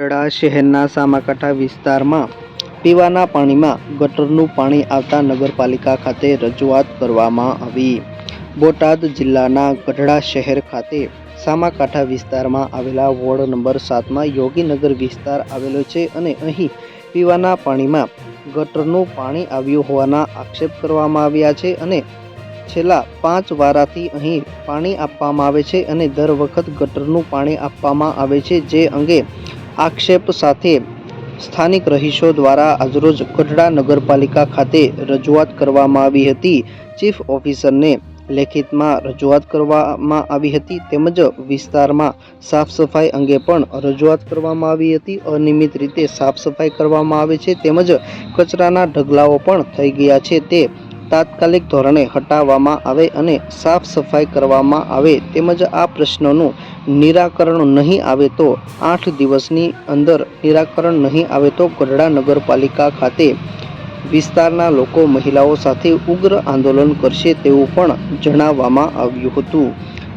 ગઢડા શહેરના સામાકાંઠા વિસ્તારમાં પીવાના પાણીમાં ગટરનું પાણી આવતા નગરપાલિકા ખાતે રજૂઆત કરવામાં આવી. બોટાદ જિલ્લાના ગઢડા શહેર ખાતે સામાકાંઠા વિસ્તારમાં આવેલા વોર્ડ નંબર સાતમાં યોગીનગર વિસ્તાર આવેલો છે અને અહીં પીવાના પાણીમાં ગટરનું પાણી આવ્યું હોવાના આક્ષેપ કરવામાં આવ્યા છે અને છેલ્લા પાંચ વારાથી અહીં પાણી આપવામાં આવે છે અને દર વખત ગટરનું પાણી આપવામાં આવે છે, જે અંગે આક્ષેપ સાથે સ્થાનિક રહીશો દ્વારા આજરોજ ગઢડા નગરપાલિકા ખાતે રજૂઆત કરવામાં આવી હતી. ચીફ ઓફિસરને લેખિતમાં રજૂઆત કરવામાં આવી હતી તેમજ વિસ્તારમાં સાફ સફાઈ અંગે પણ રજૂઆત કરવામાં આવી હતી. અનિયમિત રીતે સાફ સફાઈ કરવામાં આવે છે તેમજ કચરાના ઢગલાઓ પણ થઈ ગયા છે તે તાત્કાલિક ધોરણે હટાવવામાં આવે અને સાફ સફાઈ કરવામાં આવે તેમજ આ પ્રશ્નોનું નિરાકરણ નહીં આવે તો આઠ દિવસની અંદર નિરાકરણ નહીં આવે તો ગઢડા નગરપાલિકા ખાતે વિસ્તારના લોકો મહિલાઓ સાથે ઉગ્ર આંદોલન કરશે તેવું પણ જણાવવામાં આવ્યું હતું.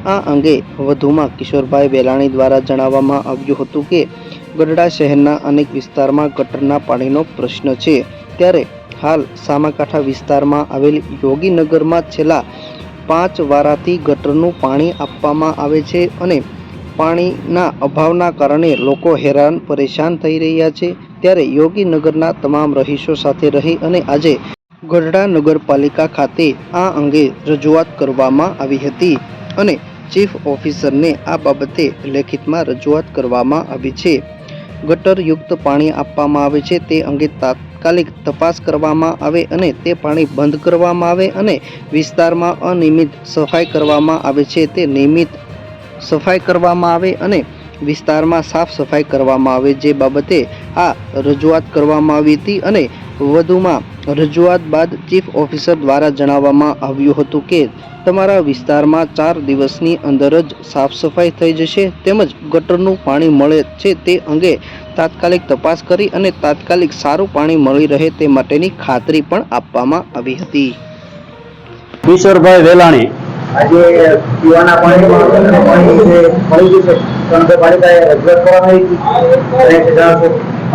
આ અંગે વધુમાં કિશોરભાઈ વેલાણી દ્વારા જણાવવામાં આવ્યું હતું કે ગઢડા શહેરના અનેક વિસ્તારમાં ગટરના પાણીનો પ્રશ્ન છે. ત્યારે હાલ સામાકાંઠા વિસ્તારમાં આવેલ યોગીનગરમાં છેલ્લા પાંચ વારાથી ગટરનું પાણી આપવામાં આવે છે અને પાણીના અભાવના કારણે લોકો હેરાન પરેશાન થઈ રહ્યા છે. ત્યારે યોગીનગરના તમામ રહીશો સાથે રહી અને આજે ગઢડા નગરપાલિકા ખાતે આ અંગે રજૂઆત કરવામાં આવી હતી અને ચીફ ઓફિસરને આ બાબતે લેખિતમાં રજૂઆત કરવામાં આવી છે. ગટરયુક્ત પાણી આપવામાં આવે છે તે અંગે તાત્કાલિક તપાસ કરવામાં આવે અને તે પાણી બંધ કરવામાં આવે અને વિસ્તારમાં અનિયમિત સફાઈ કરવામાં આવે છે. તે નિયમિત સફાઈ કરવામાં આવે અને વિસ્તારમાં સાફ સફાઈ કરવામાં આવે જે બાબતે આ રજૂઆત કરવામાં આવી હતી અને વધુમાં રજૂઆત બાદ ચીફ ઓફિસર દ્વારા જણાવવામાં આવ્યું હતું કે તમારા વિસ્તારમાં ચાર દિવસની અંદર જ સાફ સફાઈ થઈ જશે તેમજ ગટરનું પાણી મળે છે તે અંગે તાત્કાલિક તપાસ કરી અને તાત્કાલિક સારું પાણી મળી રહે તે માટેની ખાતરી પણ આપવામાં આવી હતી. કિશોરભાઈ વેલાણી. આજે પીવાના પાણીમાં પાણી જે મળી ગયું છે તો નગરપાલિકાએ રજૂઆત કરવામાં આવી હતી. અને તે જણાવશો.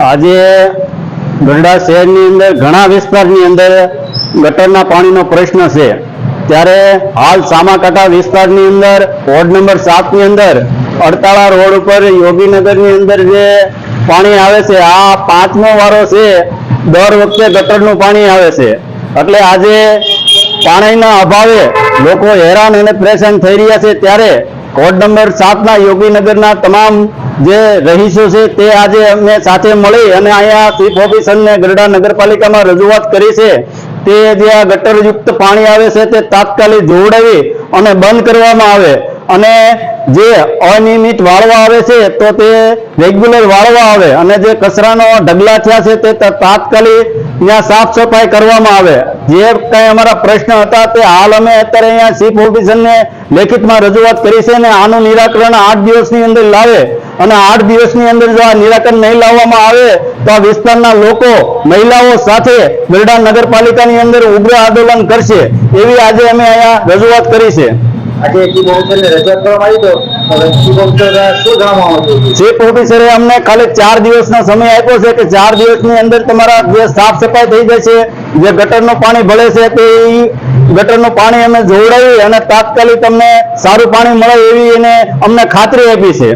આજે ગઢડા શહેરની અંદર ઘણા વિસ્તારની અંદર ગટરના પાણીનો પ્રશ્ન છે. ત્યારે હાલ સામાકાંઠા વિસ્તારની અંદર વોર્ડ નંબર સાતની અંદર અડતાળા રોડ ઉપર યોગીનગરની અંદર જે પાણી આવે છે, આ પાંચમો વારો છે, દર વખતે ગટરનું પાણી આવે છે. એટલે આજે પાણીના અભાવે લોકો હેરાન અને પરેશાન થઈ રહ્યા છે. ત્યારે વોર્ડ નંબર સાતના યોગીનગરના તમામ જે રહીશો છે, તે આજે અમને સાથે મળી અને અહીંયા ચીફ ઓફિસરને ગરડા નગરપાલિકામાં રજૂઆત કરી છે. તે જે આ ગટરયુક્ત પાણી આવે છે, તે તાત્કાલિક જોવડાવી અને બંધ કરવામાં આવે. અને જે અનિયમિત વાળવા આવે છે, તો તે રેગ્યુલર વાળવા આવે. અને જે કચરાનો ઢગલા થયા છે, તે તાત્કાલિક ત્યાં સાફ સફાઈ કરવામાં આવે. જે કંઈ અમારા પ્રશ્ન હતા, તે હાલ અમે અત્યારે અહીંયા ચીફ ઓફિસરને લેખિતમાં રજૂઆત કરી છે અને આનું નિરાકરણ આઠ દિવસની અંદર લાવે. અને આઠ દિવસની અંદર જો આ નિરાકરણ નહીં લાવવામાં આવે, તો આ વિસ્તારના લોકો, મહિલાઓ સાથે બરડા નગરપાલિકાની અંદર ઉગ્ર આંદોલન કરશે. એવી આજે અમે અહીંયા રજૂઆત કરી છે. આજે ઓફિસરને રજૂઆત કરવામાં આવી તો શું જણાવવામાં આવતું જે ચીફ અમને ખાલી ચાર દિવસનો સમય આપ્યો છે કે ચાર દિવસની અંદર તમારા જે સાફ સફાઈ થઈ જશે, જે ગટરનું પાણી ભળે છે તે ગટરનું પાણી અમે જોવડાવી અને તાત્કાલિક તમને સારું પાણી મળે એવી એને અમને ખાતરી આપી છે.